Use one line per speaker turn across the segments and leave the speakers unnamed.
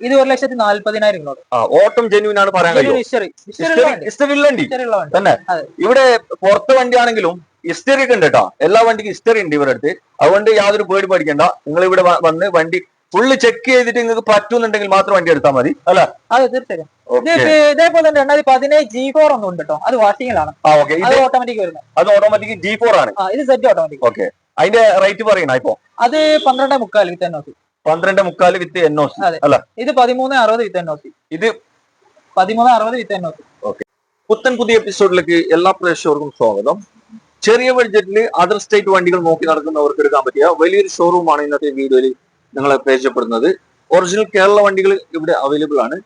ഇത് ഒരു ലക്ഷത്തി നാല്പതിനായിരം കിലോ
ഓട്ടം ജെന്യൂൻ ആണ് പറയാൻ കഴിയും തന്നെ. ഇവിടെ പുറത്ത് വണ്ടിയാണെങ്കിലും ഹിസ്റ്ററി ഒക്കെ ഉണ്ട് കേട്ടോ. എല്ലാ വണ്ടിക്കും ഹിസ്റ്ററി ഉണ്ട് ഇവരുടെ അടുത്ത്. അതുകൊണ്ട് യാതൊരു പേടി പഠിക്കണ്ട നിങ്ങൾ ഇവിടെ വന്ന് വണ്ടി ഫുള്ള് ചെക്ക് ചെയ്തിട്ട് നിങ്ങൾക്ക് പറ്റുന്നുണ്ടെങ്കിൽ മാത്രം വണ്ടി എടുത്താൽ മതി. അല്ല?
അതെ തീർച്ചയായും. ഇതേപോലെ തന്നെ രണ്ടായിരത്തി പതിനേഴ് ജി ഫോർ ഒന്നും ഉണ്ട് കേട്ടോ. അത് വാഷിംഗിലാണ് അത് ഓട്ടോമാറ്റിക് വരുന്നത്
അത് ഓട്ടോമാറ്റിക് ജി ഫോർ ആണ്.
ഇത് സെറ്റ് ഓട്ടോമാറ്റിക്
ഓക്കെ അതിന്റെ റേറ്റ് പറയണ ഇപ്പോ?
അത് പന്ത്രണ്ട് മുക്കാൽ വിത്ത് എൻ ഒ സി
പന്ത്രണ്ട് മുക്കാൽ വിത്ത് എൻ ഒ സി. അല്ല.
ഇത് പതിമൂന്ന് അറുപത് വിത്ത് എൻ ഒ സി
ഇത്
പതിമൂന്ന് അറുപത് with N O C okay.
പുത്തൻ പുതിയ എപ്പിസോഡിലേക്ക് എല്ലാ പ്രേക്ഷകർക്കും സ്വാഗതം. ചെറിയ ബഡ്ജറ്റിൽ അതർ സ്റ്റേറ്റ് വണ്ടികൾ നോക്കി നടക്കുന്നവർക്ക് എടുക്കാൻ പറ്റിയ വലിയൊരു ഷോറൂമാണ് ഇന്നത്തെ വീഡിയോയിൽ നിങ്ങളെ പരിചയപ്പെടുന്നത്. ഒറിജിനൽ കേരള വണ്ടികൾ ഇവിടെ അവൈലബിൾ ആണ്.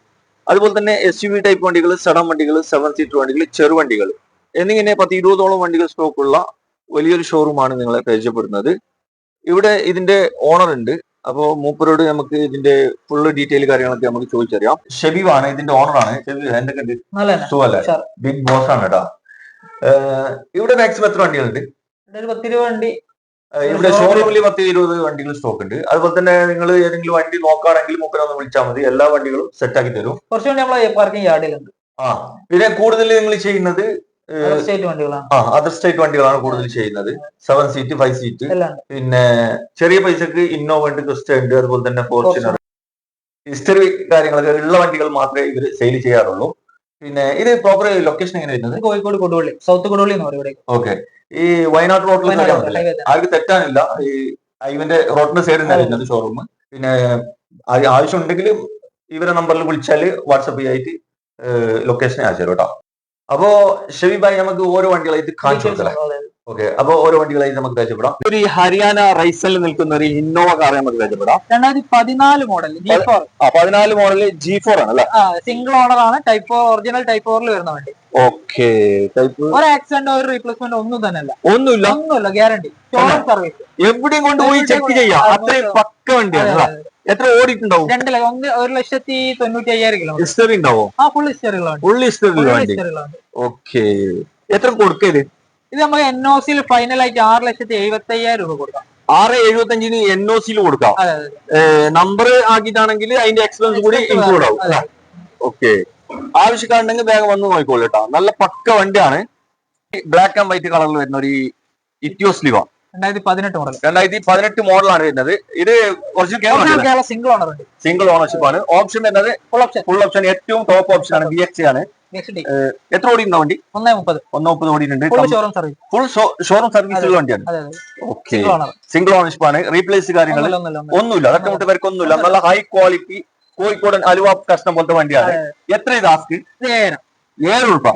അതുപോലെ തന്നെ എസ് യു വി ടൈപ്പ് വണ്ടികൾ സഡൻ വണ്ടികൾ സെവൻ സീറ്റർ വണ്ടികൾ ചെറുവണ്ടികൾ എന്നിങ്ങനെ പത്ത് ഇരുപതോളം വണ്ടികൾ സ്റ്റോക്കുള്ള വലിയൊരു ഷോറൂമാണ് നിങ്ങളെ പരിചയപ്പെടുന്നത്. ഇവിടെ ഇതിന്റെ ഓണർ ഉണ്ട്. അപ്പോ മൂപ്പരോട് നമുക്ക് ഇതിന്റെ ഫുള്ള് ഡീറ്റെയിൽ കാര്യങ്ങളൊക്കെ നമുക്ക് ചോദിച്ചറിയാം. ഷെബീബാണ് ഇതിന്റെ ഓണറാണ് ഷെബീബ് എന്തൊക്കെ സുഖല്ലേ ബിഗ് ബോസ് ആണ് കേട്ടോ. ഇവിടെ മാക്സിമം എത്ര വണ്ടികളുണ്ട്?
വണ്ടി.
ഇവിടെ ഷോറൂമിൽ പത്ത് ഇരുപത് വണ്ടികൾ സ്റ്റോക്ക് ഉണ്ട്. അതുപോലെ തന്നെ നിങ്ങൾ ഏതെങ്കിലും വണ്ടി നോക്കുകയാണെങ്കിൽ മൂപ്പരെ ഒന്ന് വിളിച്ചാൽ മതി. എല്ലാ വണ്ടികളും സെറ്റ് ആക്കി തരും.
കുറച്ചുകൂടി നമ്മൾ പാർക്കിംഗ് യാർഡിലുണ്ട്
ആ പിന്നെ കൂടുതൽ നിങ്ങൾ ചെയ്യുന്നത് ആ അതർ സ്റ്റേറ്റ് വണ്ടികളാണ് കൂടുതൽ ചെയ്യുന്നത്. സെവൻ സീറ്റ് ഫൈവ് സീറ്റ് പിന്നെ ചെറിയ പൈസക്ക് ഇന്നോവ ഉണ്ട് ക്രിസ്റ്റ ഉണ്ട് അതുപോലെ തന്നെ ഫോർച്യൂണർ ഹിസ്റ്ററി കാര്യങ്ങളൊക്കെ ഉള്ള വണ്ടികൾ മാത്രമേ ഇവർ സെയിൽ ചെയ്യാറുള്ളൂ. പിന്നെ ഇത് പ്രോപ്പർ ലൊക്കേഷൻ എങ്ങനെ വരുന്നത്?
കോഴിക്കോട് കൊടുവള്ളി സൗത്ത് കൊടുവള്ളി എന്ന് പറയും
ഓക്കെ ഈ വയനാട് റോഡിൽ ആർക്ക് തെറ്റാനില്ല. ഈ ഐവന്റെ റോഡിന്റെ സൈഡിൽ. വരുന്നത് ഷോറൂം പിന്നെ ആവശ്യമുണ്ടെങ്കിൽ ആവശ്യം ഉണ്ടെങ്കിൽ ഇവരെ നമ്പറിൽ വിളിച്ചാൽ വാട്സപ്പ് ചെയ്യായിട്ട് ലൊക്കേഷൻ അയച്ചു തരും കേട്ടോ. അപ്പോ ഷെബിബായി നമുക്ക് ഓരോ വണ്ടികളായിട്ട് കാണിച്ചു
കൊടുക്കാം.
ഓക്കെ അപ്പൊ ഓരോ വണ്ടികളായിട്ട് നമുക്ക് പരിചയപ്പെടാം. ഒരു ഹരിയാന റൈസൽ നിൽക്കുന്ന ഒരു ഇന്നോവ കാർ നമുക്ക് പരിചയപ്പെടാം.
രണ്ടായിരത്തി പതിനാല് മോഡൽ ജി ഫോർ
ആ പതിനാല് മോഡൽ ജി ഫോർ ആണ് അല്ലേ?
സിംഗിൾ ഓണർ ആണ്. ടൈപ്പ് ഒറിജിനൽ ടൈപ്പ് ഫോറിൽ വരുന്ന വണ്ടി.
ഓക്കെ ടൈപ്പ്
ഒരു ആക്സിഡന്റ് ഒരു റീപ്ലേസ്മെന്റ് ഒന്നും തന്നെ അല്ല
ഒന്നുമില്ല
ഒന്നുമില്ല ഗ്യാരണ്ടി സർവീസ്
എവിടെയും കൊണ്ടുപോയി ചെക്ക് ചെയ്യാം. അത്രയും പക്ക വണ്ടിയാണ്? എത്ര ഓടിയിട്ടുണ്ടാവും?
രണ്ട് ഒന്ന് ഒരു ലക്ഷത്തി തൊണ്ണൂറ്റി അയ്യായിരം കിലോ
ഹിസ്റ്ററി ഉണ്ടാവോ?
ആ full history
full history okay എത്ര കൊടുക്കരുത്
ഇത് നമ്മൾ എൻ ഒ സിയിൽ ഫൈനൽ ആയിട്ട് ആറ് ലക്ഷത്തി എഴുപത്തി അയ്യായിരം രൂപ കൊടുക്കാം.
ആറ് എഴുപത്തി അഞ്ചിന് എൻ ഒ സിയിൽ കൊടുക്കാം. നമ്പർ ആക്കിയിട്ടാണെങ്കിൽ അതിന്റെ എക്സ്പെൻസ് കൂടി ഇൻക്ലൂഡ് ആവും. ഓക്കെ ആവശ്യക്കാരുണ്ടെങ്കിൽ വേഗം വന്ന് നോക്കിക്കോളൂ കേട്ടോ. നല്ല പക്ക വണ്ടിയാണ്. ബ്ലാക്ക് ആൻഡ് വൈറ്റ് കളറിൽ വരുന്ന ഒരു ഇറ്റിയോസ് ലിവ
രണ്ടായിരത്തി പതിനെട്ട് മോഡൽ
രണ്ടായിരത്തി പതിനെട്ട് മോഡലാണ് വരുന്നത്. ഇത്
കേരള സിംഗിൾ ഓണർ ഉണ്ട്.
സിംഗിൾ ഓണർഷിപ്പ് ആണ്. ഓപ്ഷൻ വരുന്നത്
ഫുൾ ഓപ്ഷൻ
ഫുൾ ഓപ്ഷൻ ഏറ്റവും ടോപ്പ് ഓപ്ഷൻ ആണ് ബി എക്സ് ആണ്. എത്ര ഓടി ഉണ്ടോ വണ്ടി?
ഒന്നേ മുപ്പത്.
ഒന്നേ മുപ്പത് ഓടിയിട്ടുണ്ട്.
ഫുൾ ഷോറൂം സർവീസ്
ഉള്ള സർവീസുള്ള വണ്ടിയാണ്. ഓക്കെ
സിംഗിൾ
ഓണർഷിപ്പ് ആണ്. റീപ്ലേസ് കാര്യങ്ങൾ
ഒന്നുമില്ല തട്ടുമുട്ട് പേർക്ക്
ഒന്നുമില്ല. നല്ല ഹൈ ക്വാളിറ്റി കോഴിക്കോടൻ അലുവ കഷ്ണം പോലത്തെ വണ്ടിയാണ്. എത്ര ഇത് ആസ്ക്
ഏഴായിരം
ഏഴ് രൂപ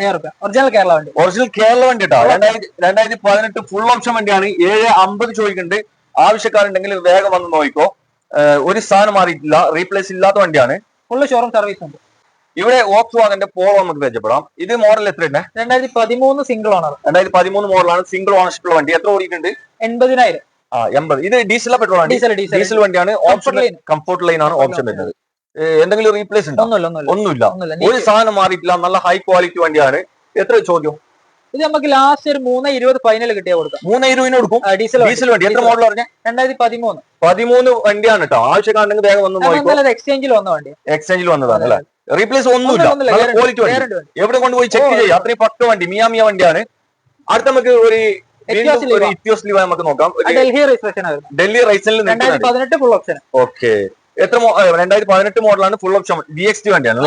ഒറിജിനൽ കേരള വണ്ടി.
ഒറിജിനൽ കേരള വണ്ടി കേട്ടോ രണ്ടായിരത്തി രണ്ടായിരത്തി പതിനെട്ട് ഫുൾ ഓപ്ഷൻ വണ്ടിയാണ്. ഏഴ് അമ്പത് ചോദിക്കുന്നുണ്ട്. ആവശ്യക്കാരുണ്ടെങ്കിൽ വേഗം വന്ന് നോക്കിക്കോ. ഒരു സ്ഥാനം മാറിയിട്ടില്ല. റീപ്ലേസ് ഇല്ലാത്ത വണ്ടിയാണ്.
ഫുൾ ഷോറൂം സർവീസ് ഉണ്ട്.
ഇവിടെ ഓക്സ് വാഗന്റെ പോളോ നമുക്ക് പരിചയപ്പെടാം. ഇത് മോഡൽ എത്ര ഉണ്ട്?
രണ്ടായിരത്തി പതിമൂന്ന് സിംഗിൾ ഓണർ
രണ്ടായിരത്തി പതിമൂന്ന് മോഡലാണ് സിംഗിൾ ഓണർഷിപ്പ് വണ്ടി. എത്ര ഓടിയിട്ടുണ്ട്?
എൺപതിനായിരം.
ആ എൺപത്. ഇത് ഡീസൽ പെട്രോൾ ആണ്.
ഡീസൽ ഡീസൽ
വണ്ടിയാണ്. ഓപ്ഷൻ. കംഫോർട്ട് ലൈൻ ആണ് ഓപ്ഷൻ വരുന്നത്. എന്തെങ്കിലും റീപ്ലേസ് ഉണ്ടോ?
ഒന്നുമില്ല
ഒരു സാധനം മാറിയിട്ടില്ല. നല്ല ഹൈ ക്വാളിറ്റി വണ്ടിയാണ്. എത്ര ചോദ്യം?
ഇത് നമുക്ക് ലാസ്റ്റ് ഒരു മൂന്ന് ഇരുപത് ഫൈനൽ കിട്ടിയാൽ കൊടുക്കാം.
മൂന്ന് ഇരുപതിന് കൊടുക്കും?
ഡീസൽ.
ഡീസൽ വണ്ടി. എത്ര മോഡൽ പറഞ്ഞ?
രണ്ടായിരത്തി പതിമൂന്ന്.
പതിമൂന്ന് വണ്ടിയാണ് കേട്ടോ ആവശ്യക്കാരുണ്ടെങ്കിൽ വേഗം വന്ന്
എക്സ്ചേഞ്ചിൽ വന്ന വണ്ടി
എക്സ്ചേഞ്ചിൽ വന്നതാണ് അല്ലെ? റീപ്ലേസ് ഒന്നുമില്ല. ക്വാളിറ്റി വണ്ടി. എവിടെ കൊണ്ടുപോയി ചെക്ക് ചെയ്യാം. അത്രയും പക്ക വണ്ടി. മിയാമിയ മിയ വണ്ടിയാണ്. അടുത്ത നമുക്ക് ഒരു നമുക്ക് നോക്കാം.
ഡൽഹി
റൈസനിൽ നിൽക്കുന്നുണ്ട്
പതിനെട്ട് ഫുൾ ഓപ്ഷൻ
ഓക്കെ എത്ര രണ്ടായിരത്തി പതിനെട്ട് മോഡലാണ് full option B X T വണ്ടിയാണ്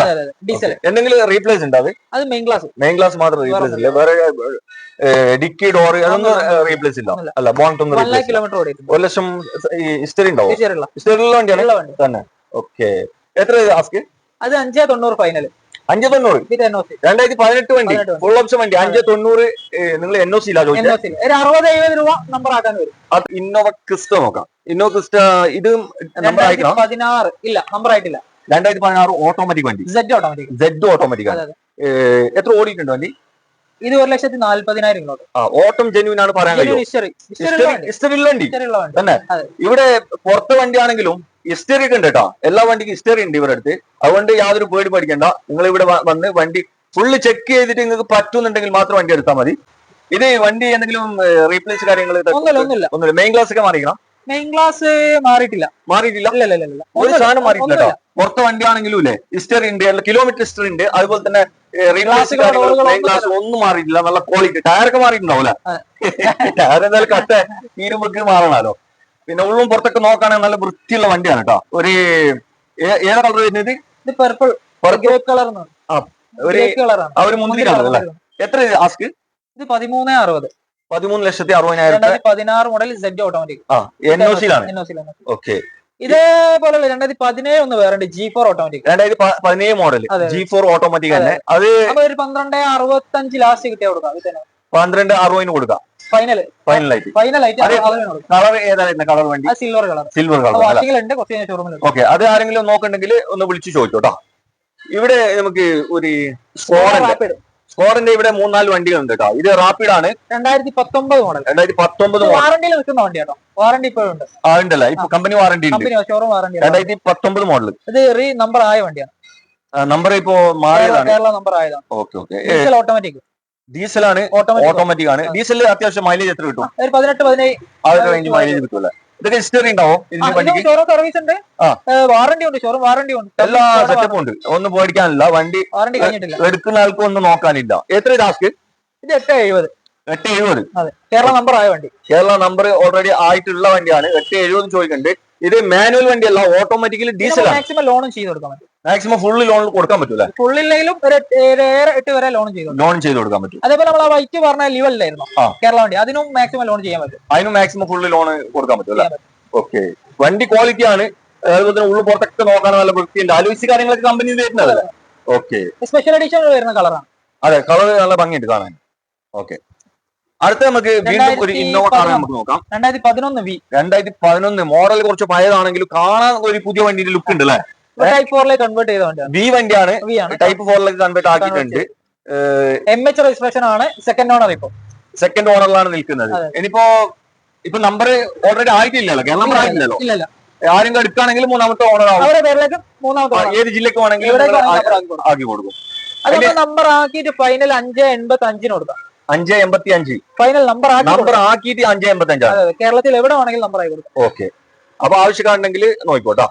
ഡീസൽ.
എന്തെങ്കിലും റീപ്ലേസ് ഉണ്ട് അത്?
മെയിൻ ക്ലാസ്
മെയിൻ ക്ലാസ് മാത്രം റീപ്ലേസ് ഇല്ല. വേറെ ഡിക്കി ഡോർ അതൊന്നും റീപ്ലേസ് ഇല്ല. അല്ല ബോണ്ട് ഒന്നും
കിലോമീറ്റർ
ഒരു ലക്ഷം ഹിസ്റ്ററി ഉണ്ടാവും? ഹിസ്റ്ററിയുള്ള വണ്ടിയാണ്?
വണ്ടി.
തന്നെ. ഓക്കെ എത്ര ആസ്ക്?
അത് അഞ്ചേ തൊണ്ണൂറ് ഫൈനൽ
അഞ്ച് തൊണ്ണൂറ്. രണ്ടായിരത്തി പതിനെട്ട് വണ്ടി. ഫുൾ ഓപ്ഷൻ വണ്ടി. അഞ്ച് തൊണ്ണൂറ് നിങ്ങൾ എൻ ഒ സി
അറുപത് എഴുപത് രൂപ നമ്പർ ആക്കാൻ വരും.
അത് ഇന്നോവ ക്രിസ്റ്റ നോക്കാം. ഇന്നോവ ക്രിസ്റ്റ ഇത് നമ്പർ ആയിക്കണം
പതിനാറ്. ഇല്ല നമ്പർ ആയിട്ടില്ല.
രണ്ടായിരത്തി പതിനാറ് ഓട്ടോമാറ്റിക് വണ്ടി.
സെഡ് ഓട്ടോമാറ്റിക്
സെഡ് ഓട്ടോമാറ്റിക് ആണ്. എത്ര ഓടിയിട്ടുണ്ട് വണ്ടി?
ഇത് ഒരു ലക്ഷത്തി നാല്പതിനായിരം
ഓട്ടം ജെന്യൂൻ ആണ് പറയാൻ കഴിയും ഇവിടെ പുറത്തെ വണ്ടിയാണെങ്കിലും ഹിസ്റ്ററി ഒക്കെ ഉണ്ട് കേട്ടോ എല്ലാ വണ്ടിക്കും ഹിസ്റ്ററി ഉണ്ട് ഇവരുടെ അടുത്ത് അതുകൊണ്ട് യാതൊരു പേടി പഠിക്കണ്ട നിങ്ങൾ ഇവിടെ വന്ന് വണ്ടി ഫുള്ള് ചെക്ക് ചെയ്തിട്ട് നിങ്ങൾക്ക് പറ്റുന്നുണ്ടെങ്കിൽ മാത്രം വണ്ടി എടുത്താൽ മതി. ഇത് വണ്ടി എന്തെങ്കിലും റീപ്ലേസ് കാര്യങ്ങൾ
ഒന്നുമില്ല
മെയിൻ ക്ലാസ് ഒക്കെ മാറിക്കണം
മെയിൻ ക്ലാസ് മാറിയിട്ടില്ല.
മാറിയിട്ടില്ല? ഒരു സാധനം മാറിയിട്ടില്ല പുറത്തെ വണ്ടി ആണെങ്കിലും ഇല്ലേ? ഹിസ്റ്ററി ഉണ്ട് അല്ല കിലോമീറ്റർ ഹിസ്റ്ററി ഉണ്ട്. അതുപോലെ തന്നെ
ഡോറുകളോ ഒന്നും
ഗ്ലാസ് ഒന്നും മാറിയിട്ടില്ല. നല്ല ക്വാളിറ്റി ടയറൊക്കെ മാറിയിട്ടുണ്ടാവൂല ടയർ എന്തായാലും കട്ട തീരുമ്പോക്ക് മാറണല്ലോ പിന്നെ ഉള്ളും പുറത്തൊക്കെ നോക്കുകയാണെങ്കിൽ നല്ല വൃത്തിയുള്ള വണ്ടിയാണ് കേട്ടോ. ഒരു ഏതാ കളർ വരുന്നത്?
ഇത് പർപ്പിൾ
Purple.
കളർ
ഒരു
കളറാണ്
ആ ഒരു മുന്തിരി കളർ അല്ലേ? എത്ര ആസ്ക്
ഇത് പതിമൂന്ന് അറുപത്.
പതിമൂന്ന് ലക്ഷത്തി അറുപതിനായിരം
പതിനാറ് മോഡൽ സെഡ് ഓട്ടോമാറ്റിക്
ഓക്കെ
ഇതേപോലെ രണ്ടായിരത്തി പതിനേഴ് ഒന്ന് വേറെ ജി ഫോർ ഓട്ടോമാറ്റിക്
രണ്ടായിരത്തി പതിനേഴ് മോഡൽ. ജി ഫോർ ഓട്ടോമാറ്റിക് തന്നെ. അത്
ഒരു പന്ത്രണ്ട് അറുപത്തഞ്ച് ലാസ്റ്റ് കിട്ടിയ കൊടുക്കാം.
പന്ത്രണ്ട് അറുപതിന് കൊടുക്കാം.
ഫൈനൽ ഫൈനൽ ആയിട്ട്
ഫൈനൽ
അതിന്
കളർ ഏതായിരുന്നു? കളർ വണ്ടി?
Silver colour.
Silver colour okay അത് ആരെങ്കിലും നോക്കണ്ടെങ്കിൽ ഒന്ന് വിളിച്ചു ചോദിച്ചോട്ടോ ഇവിടെ നമുക്ക് ഒരു സ്കോറിന്റെ സ്കോറിന്റെ ഇവിടെ മൂന്നാൽ വണ്ടികളുണ്ട് കേട്ടോ ഇത് റാപ്പിഡ് ആണ്.
രണ്ടായിരത്തി പത്തൊമ്പത് മോഡൽ
രണ്ടായിരത്തി പത്തൊമ്പത് മോഡൽ
വാറണ്ടിയിൽ നിൽക്കുന്ന വണ്ടി കേട്ടോ വാറണ്ടി ഇപ്പോഴുണ്ട്
ആ ഉണ്ടല്ല. ഇപ്പൊ കമ്പനി വാറണ്ടി ഉണ്ട്.
ഷോറൂം വാറണ്ടി
രണ്ടായിരത്തി പത്തൊമ്പത് മോഡൽ
ഇത് റീ നമ്പർ ആയ വണ്ടിയാണ്.
നമ്പർ ഇപ്പോ മാറിയതാണ്.
കേരള നമ്പർ ആയതാണ്.
ഓക്കെ ഓക്കെ
ഓട്ടോമാറ്റിക്
ഡീസൽ ആണ്.
ഓട്ടോമാറ്റിക്
ആണ് ഡീസൽ അത്യാവശ്യം മൈലേജ് എത്ര കിട്ടും?
പതിനെട്ട് പതിനേഴ്
ആ ഒരു റേഞ്ച് മൈലേജ് കിട്ടൂല ഇതൊക്കെ ഹിസ്റ്ററി ഉണ്ടാവും
ഷോറൂം സർവീസ് ഉണ്ട്. വാറണ്ടി ഉണ്ട് ഷോറൂം വാറണ്ടി ഉണ്ട്.
എല്ലാ സെറ്റപ്പും ഉണ്ട്. ഒന്നും പേടിക്കാനില്ല. വണ്ടി
വാറണ്ടി കഴിഞ്ഞിട്ടില്ല.
എടുക്കുന്ന ആൾക്കും ഒന്നും നോക്കാനില്ല. എത്ര ടാസ്ക്
ഇത് എട്ട് എഴുപത്.
എട്ട് എഴുപത്.
കേരള നമ്പർ ആയ വണ്ടി.
കേരള നമ്പർ ഓൾറെഡി ആയിട്ടുള്ള വണ്ടിയാണ്. എട്ട് എഴുപത് ചോദിക്കുന്നുണ്ട് ഇത് മാനുവൽ വണ്ടിയല്ല ഓട്ടോമാറ്റിക്കലി ഡീസൽ
മാക്സിമം ലോണും ചെയ്ത് കൊടുക്കാൻ പറ്റും.
മാക്സിമം ഫുള്ള് ലോൺ കൊടുക്കാൻ പറ്റൂല
ഫുള്ളില്ലെങ്കിലും ഒരു ഏഴ് എട്ട് വരെ ലോൺ ചെയ്തു.
ലോൺ ചെയ്ത് കൊടുക്കാൻ പറ്റും.
അതേപോലെ നമ്മൾ ആ വൈറ്റ് പറഞ്ഞ ലിവലിലായിരുന്നു. കേരള വണ്ടി. അതിനും മാക്സിമം ലോൺ ചെയ്യാൻ പറ്റും.
അതിനും മാക്സിമം ഫുള്ള് ലോൺ കൊടുക്കാൻ പറ്റൂല ഓക്കെ വണ്ടി ക്വാളിറ്റി ആണ്. അതുപോലെ തന്നെ ഉള്ളു പുറത്തൊക്കെ നോക്കാൻ നല്ല വൃത്തിയുണ്ട്. ആലോചിച്ച് കാര്യങ്ങളൊക്കെ കമ്പനി തരുന്നതല്ലേ ഓക്കെ
സ്പെഷ്യൽ എഡിഷൻ വരുന്ന കളറാണ്
അതെ കളർ നല്ല ഭംഗിയുണ്ട് കാണാൻ. ഓക്കെ അടുത്ത നമുക്ക് വീണ്ടും ഒരു ഇന്നോവ കാർ നമുക്ക് നോക്കാം.
രണ്ടായിരത്തി പതിനൊന്ന് വി
രണ്ടായിരത്തി പതിനൊന്ന് മോഡൽ കുറച്ച് പഴയതാണെങ്കിലും കാണാൻ ഒരു പുതിയ വണ്ടിയുടെ ലുക്ക് ഉണ്ട് അല്ലെ?
ടൈപ്പ് ഫോറിലേക്ക് കൺവേർട്ട് ചെയ്ത
വി വണ്ടിയാണ് ടൈപ്പ് ഫോറിലേക്ക് കൺവേർട്ട് ആക്കിയിട്ടുണ്ട്.
എം എച്ച് രജിസ്ട്രേഷൻ ആണ് സെക്കൻഡ് ഓണർ ഇപ്പൊ.
സെക്കൻഡ് ഓണറിലാണ് നിൽക്കുന്നത്. ഇനിയിപ്പോ ഇപ്പൊ നമ്പർ ഓൾറെഡി ആയിട്ടില്ലല്ലോ. കേരള നമ്പർ ആയിട്ടില്ലല്ലോ.
ഇല്ല ഇല്ല.
ആരും എടുക്കുകയാണെങ്കിൽ മൂന്നാമത്തെ ഓണർ ആവും. ഏത് ജില്ലക്ക് വേണമെങ്കിലും
ആക്കി കൊടുക്കും. നമ്പർ ആക്കിയിട്ട് ഫൈനൽ അഞ്ച് എൺപത്തി അഞ്ചിന് കൊടുക്കാം.
അഞ്ച് എൺപത്തി അഞ്ച്
ഫൈനൽ നമ്പർ
നമ്പർ. ആക്കിയിട്ട് അഞ്ച് എൺപത്തി അഞ്ചാണ്.
കേരളത്തിൽ എവിടെ വേണമെങ്കിലും നമ്പർ ആയി കൊടുക്കും.
ഓക്കെ അപ്പൊ ആവശ്യക്കാരുണ്ടെങ്കിൽ നോക്കിക്കോട്ടോ.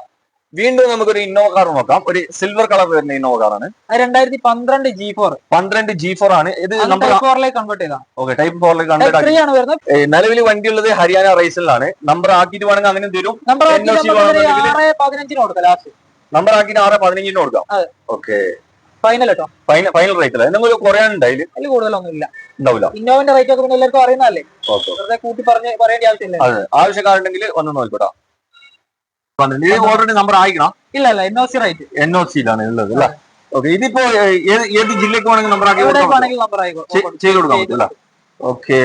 വീണ്ടും നമുക്കൊരു ഇന്നോവ കാർ നോക്കാം. ഒരു സിൽവർ കളർ വരുന്ന ഇന്നോവ കാറാണ്
ആണ്. രണ്ടായിരത്തി പന്ത്രണ്ട് ജി ഫോർ
പന്ത്രണ്ട് ജി ഫോർ ആണ്. ഇത് നമ്പർ
ടൈപ്പ് ഫോറിലേക്ക് കൺവേർട്ട് ചെയ്താണ്
ഓക്കെ ടൈപ്പ് ഫോറിലേക്ക് കൺവേർട്ട്
ആണ് വരുന്നത്?
നിലവിൽ വണ്ടി ഉള്ളത് ഹരിയാന റൈസിലാണ് നമ്പർ ആക്കിയിട്ട് വേണമെങ്കിൽ അങ്ങനെ തരും.
നമ്പർ
ആക്കി വേണമെന്നുണ്ടെങ്കിൽ
ആറ് പതിനഞ്ചിന് കൊടുക്കാം ലാസ്റ്റ്
നമ്പർ ആക്കിയിട്ട് ആറ് പതിനഞ്ചിന് കൊടുക്കാം. ഓക്കെ
ഫൈനൽ കേട്ടോ
ഫൈനൽ ഫൈനൽ റേറ്റ് അല്ല? എന്തെങ്കിലും കുറയാനുണ്ട് അതിൽ
അതിൽ കൂടുതലൊന്നും ഇല്ല
ഉണ്ടാവില്ല.
ഇന്നോവിന്റെ റേറ്റ് ഒക്കെ പിന്നെ എല്ലാവർക്കും അറിയുന്നതല്ലേ? കൂട്ടി പറഞ്ഞ് പറയേണ്ട ആവശ്യമില്ല
ആവശ്യക്കാരുണ്ടെങ്കിൽ ഒന്ന് നോക്കിക്കോട്ടോ. ഇത് ഓൾറെഡി നമ്പർ ആയിക്കണം
ഇല്ല ഇല്ല N O C right
N O സിയിലാണ് ഉള്ളത് അല്ലേ? ഓക്കെ ഇതിപ്പോ ഏത് ഏത് ജില്ലക്ക് വേണമെങ്കിൽ നമ്പർ ആക്കി ചെയ്ത് കൊടുക്കാൻ പറ്റും അല്ലേ? ഓക്കെ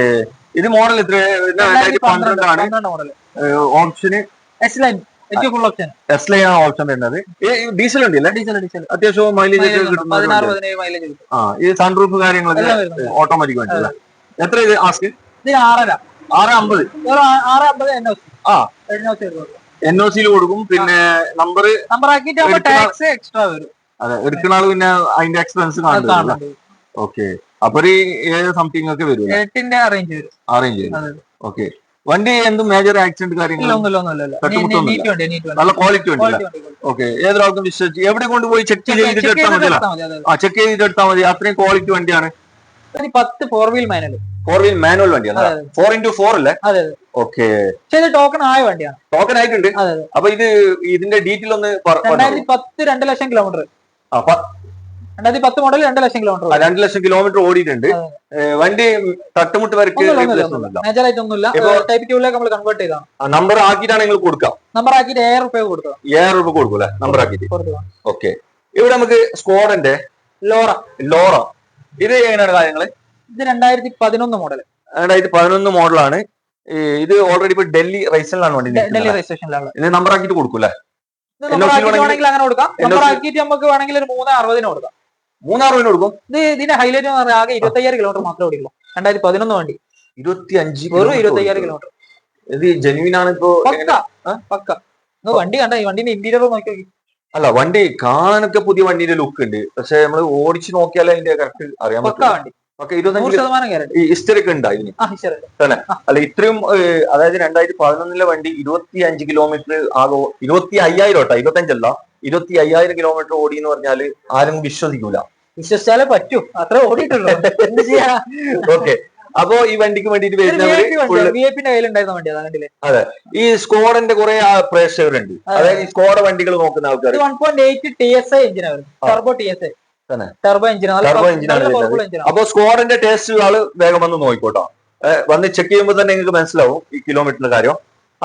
ഇത് മോഡൽ എത്ര രണ്ടായിരത്തി പന്ത്രണ്ടാണ്. ഓപ്ഷന്
എസ് ലൈൻ
എസ് ലൈൻ ആണ് ഓപ്ഷൻ വരുന്നത്. ഡീസൽ ഉണ്ട് അല്ലേ?
ഡീസൽ ഡീസൽ
അത്യാവശ്യം മൈലേജ്
കിട്ടും
ആ ഇത് സൺറൂഫ് കാര്യങ്ങളൊക്കെ ഓട്ടോമാറ്റിക് വേണ്ടി അല്ലേ? എത്ര ഇത് ആസ്ക്?
ആറര.
ആറ് അമ്പത്.
ആറ് അമ്പത്
ആ.
എൻ ഒ
സിയിൽ കൊടുക്കും. പിന്നെ നമ്പർ
നമ്പർ ആക്കിയിട്ട് ടാക്സ് എക്സ്ട്രാ വരും.
അതെ എടുക്കുന്ന ആൾ പിന്നെ അതിന്റെ എക്സ്പെൻസ്
കാണുന്നുണ്ട്
ഓക്കെ അപ്പൊ ഒരു ഏഴ് സംതിങ് ഒക്കെ വരും
എട്ടിന്റെ അറേഞ്ച് വരും.
അറേഞ്ച്
വരും.
ഓക്കെ വണ്ടി എന്തും മേജർ ആക്സിഡന്റ്
കാര്യങ്ങളൊന്നും
നല്ല ക്വാളിറ്റി ഉണ്ട് ഓക്കെ ഏതൊരാൾക്കും വിശ്വസിച്ച് എവിടെ കൊണ്ടുപോയി ചെക്ക്
ചെക്ക്
ചെയ്തിട്ട് എടുത്താൽ
മതി.
ആ ചെക്ക് ചെയ്തിട്ട് എടുത്താൽ മതി. അത്രയും ക്വാളിറ്റി വണ്ടിയാണ്.
പത്ത് four wheel manual
four wheel manual വണ്ടിയാണ്. ഫോർ ഇന്റു ഫോർ അല്ലേ? ഓക്കെ
ഇത് ടോക്കൺ ആയ വണ്ടിയാണ്.
ടോക്കൺ ആയിട്ടുണ്ട്. അപ്പൊ ഇത് ഇതിന്റെ ഡീറ്റെയിൽ ഒന്ന്.
രണ്ടായിരത്തി പത്ത് രണ്ട് ലക്ഷം കിലോമീറ്റർ രണ്ടായിരത്തി പത്ത് മോഡൽ രണ്ട് ലക്ഷം കിലോമീറ്റർ
രണ്ട് ലക്ഷം കിലോമീറ്റർ ഓടിയിട്ടുണ്ട്. വണ്ടി തട്ടുമുട്ട് വരക്ക് റീപ്ലേസ് ഒന്നുമില്ല
മേജറായിട്ട് ഒന്നുമില്ല.
ഇപ്പൊ-
ടൈപ്പ് ടൂലേക്ക് നമ്മൾ കൺവേർട്ട് ചെയ്താണ്
നമ്പർ ആക്കിയിട്ടാണ് നിങ്ങൾ
നമ്പർ ആക്കിയിട്ട് ഏഴ് റുപ്യ കൊടുത്തത്.
ഏഴായിരം രൂപ കൊടുക്കും അല്ലെ? നമ്പർ ആക്കിയിട്ട്. ഓക്കെ ഇവിടെ നമുക്ക് സ്കോഡന്റെ
ലോറ.
ലോറ. ഇത് എങ്ങനെയാണ് കാര്യങ്ങൾ?
ഇത് രണ്ടായിരത്തി പതിനൊന്ന് മോഡൽ
രണ്ടായിരത്തി പതിനൊന്ന് മോഡലാണ് ഇത് ഓൾറെഡി ഇപ്പൊ ഡൽഹി റൈസലിലാണ് വണ്ടി
ഡൽഹി
റൈസേഷനിലാണ്.
രജിസ്ട്രേഷനിലാണ്
ഇത് നമ്പർ ആക്കിട്ട്
കൊടുക്കൂലേ അങ്ങനെ കൊടുക്കാം. നമ്പർ ആക്കിയിട്ട് നമുക്ക് വേണമെങ്കിൽ ഒരു മൂന്ന് അറുപതിന് കൊടുക്കാം.
കൊടുക്കും?
ഇത് ഇതിന്റെ ഹൈലൈറ്റ് എന്ന് പറഞ്ഞാൽ ആകെ ഇരുപത്തയ്യായിരം കിലോമീറ്റർ മാത്രമേ ഓടിയുള്ളൂ. രണ്ടായിരത്തി പതിനൊന്ന് വണ്ടി.
ഇരുപത്തി അഞ്ച്
വെറും ഇരുപത്തയ്യായിരം കിലോമീറ്റർ
ഇത് ജെനുവിൻ ആണ് ഇപ്പോ
പക്ക പക്ക. വണ്ടി കണ്ട ഈ വണ്ടിന്റെ ഇന്റീരിയർ നോക്കി
അല്ല വണ്ടി കാണാനൊക്കെ പുതിയ വണ്ടിന്റെ ലുക്ക് ഉണ്ട്. പക്ഷെ നമ്മൾ ഓടിച്ചു നോക്കിയാലേ അതിന്റെ കറക്റ്റ് അറിയാൻ പറ്റും. ഓക്കെ ഇരുപത്തഞ്ച്
ശതമാനം ഗ്യാരണ്ടി
ഈ ഹിസ്റ്ററി ഒക്കെ ഉണ്ടാ ഇതിന്?
ആ ഹിസ്റ്ററി
തന്നെ. അല്ല ഇത്രയും അതായത് രണ്ടായിരത്തി പതിനൊന്നിലെ വണ്ടി ഇരുപത്തി അഞ്ച് കിലോമീറ്റർ ആകോ ഇരുപത്തി അയ്യായിരം കേട്ടോ ഇരുപത്തഞ്ചല്ല? ഇരുപത്തി അയ്യായിരം കിലോമീറ്റർ ഓടി എന്ന് പറഞ്ഞാൽ ആരും വിശ്വസിക്കൂല.
വിശ്വസിച്ചാലേ പറ്റൂ. അത്ര ഓടിയിട്ടുള്ളൂ. എന്ത് ചെയ്യാ?
ഓക്കെ. അപ്പോ ഈ വണ്ടിക്ക് വേണ്ടിയിട്ട് വരുന്നവര് full-
വി ഐ വണ്ടി അതാ
ഈ സ്കോഡന്റെ കുറെ പ്രേക്ഷകരുണ്ട്. അതായത് ഈ സ്കോഡ വണ്ടികൾ നോക്കുന്ന ആൾക്കാർ
ഇത് one point eight T S I എഞ്ചിനാണ് ടർബോ ടി എസ് ഐ
തന്നെ?
ടർബോ. എഞ്ചിനാണ്
അപ്പൊ സ്കോറിന്റെ ടേസ്റ്റ് ആൾ വേഗം വന്ന് നോക്കിക്കോട്ടോ. വന്ന് ചെക്ക് ചെയ്യുമ്പോൾ തന്നെ നിങ്ങൾക്ക് മനസ്സിലാവും ഈ കിലോമീറ്ററിന്റെ കാര്യം.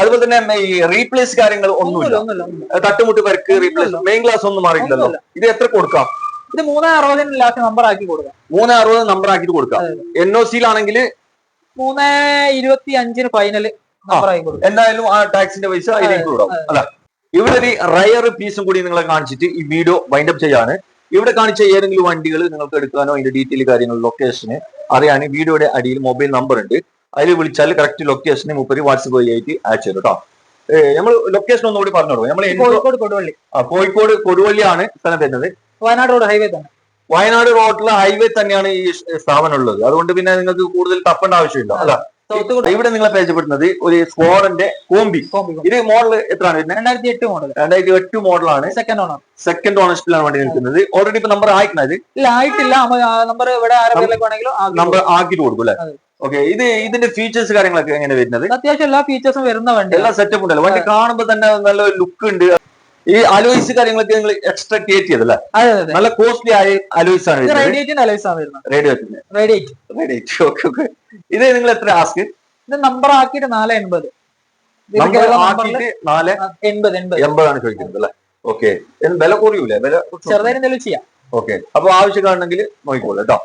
അതുപോലെ തന്നെ ഈ റീപ്ലേസ് കാര്യങ്ങൾ ഒന്നുമില്ല. തട്ടുമുട്ട് പരിക്ക് റീപ്ലേസ് മെയിൻ ക്ലാസ് ഒന്നും മാറിയിട്ടില്ലല്ലോ. ഇത് എത്ര കൊടുക്കാം?
ഇത് മൂന്ന് അറുപതിന് ലാസ്റ്റ് നമ്പർ ആക്കി കൊടുക്കാം.
മൂന്ന് അറുപത് നമ്പർ ആക്കിയിട്ട് കൊടുക്കാം. എൻ ഒ സിയിലാണെങ്കിൽ
മൂന്ന് ഇരുപത്തി അഞ്ചിന് ഫൈനൽ
എന്തായാലും ആ ടാക്സിന്റെ പൈസ അതിലേക്ക് കൊടുക്കാം അല്ല ഇവിടെ ഒരു റയർ പീസും കൂടി നിങ്ങളെ കാണിച്ചിട്ട് ഈ വീഡിയോ വൈൻഡപ്പ് ചെയ്യാണ്. ഇവിടെ കാണിച്ച ഏതെങ്കിലും വണ്ടികൾ നിങ്ങൾക്ക് എടുക്കാനോ അതിന്റെ ഡീറ്റെയിൽ കാര്യങ്ങൾ ലൊക്കേഷന് അറിയാൻ വീഡിയോയുടെ അടിയിൽ മൊബൈൽ നമ്പർ ഉണ്ട്. അതിൽ വിളിച്ചാൽ കറക്റ്റ് ലൊക്കേഷന് മുപ്പര് വാട്സപ്പ് വഴി ആയിട്ട് അയച്ചു തരും കേട്ടോ നമ്മൾ ലൊക്കേഷൻ ഒന്നുകൂടി പറഞ്ഞോളൂ. നമ്മൾ
കോഴിക്കോട് കൊടുവള്ളി.
കോഴിക്കോട് കൊടുവള്ളിയാണ് സ്ഥലം വരുന്നത്.
വയനാട് റോഡ് ഹൈവേ തന്നെ.
വയനാട് റോഡിലെ ഹൈവേ തന്നെയാണ് ഈ സ്ഥാപനം ഉള്ളത്. അതുകൊണ്ട് പിന്നെ നിങ്ങൾക്ക് കൂടുതൽ തപ്പേണ്ട ആവശ്യമില്ല. അല്ല ഇവിടെ നിങ്ങളെ പരിചയപ്പെടുന്നത് ഒരു സ്കോറിന്റെ കോമ്പി. ഇത് മോഡൽ എത്രയാണ് വരുന്നത്?
രണ്ടായിരത്തി എട്ട് മോഡൽ
രണ്ടായിരത്തി എട്ട് മോഡലാണ്
സെക്കൻഡ് ഓണർ
സെക്കൻഡ് ഓണസ്റ്റിലാണ് വണ്ടി നിൽക്കുന്നത്. ഓൾറെഡി ഇപ്പൊ നമ്പർ ആയിക്കുന്നത്
ഇല്ല ആയിട്ടില്ല. നമ്പർ ഇവിടെ ആരെങ്കിലും
നമ്പർ ആക്കിയിട്ട് കൊടുക്കും അല്ലെ. ഓക്കെ ഇത് ഇതിന്റെ ഫീച്ചേഴ്സ് കാര്യങ്ങളൊക്കെ എങ്ങനെ വരുന്നത്.
അത്യാവശ്യം എല്ലാ ഫീച്ചേഴ്സും വരുന്ന വണ്ടി
എല്ലാ സെറ്റപ്പ് ഉണ്ടല്ലോ. വണ്ടി കാണുമ്പോൾ തന്നെ നല്ല ലുക്ക് ഉണ്ട്. ഈ അലോയിസ് കാര്യങ്ങളൊക്കെ നിങ്ങൾ എക്സ്ട്രാ ക്രിയേറ്റ് ചെയ്തല്ലേ?
അതെ അതെ
നല്ല കോസ്റ്റ്ലി ആയി അലോയിസ് ആണ്
ഇത്
വരുന്നത്.
റേഡിയേറ്റിന്റെ അലൈസ് ആണ് വരുന്നത്.
റേഡിയോത്തിന്റെ
റേഡിയേറ്റ്
റേഡിയേറ്റ് ഓക്കെ ഓക്കെ ഇത് നിങ്ങൾ എത്ര ആസ്ക്
ഇത് നമ്പർ ആക്കിയിട്ട് നാല് എൺപത്.
നാല് എൺപതാണ് ചോദിക്കുന്നത് അല്ലെ? ഓക്കെ വില കുറയൂലേ വില
ചെറുതായിട്ട് ചെയ്യാം.
ഓക്കെ അപ്പൊ ആവശ്യമാണെങ്കിൽ നോക്കിക്കോളൂ കേട്ടോ.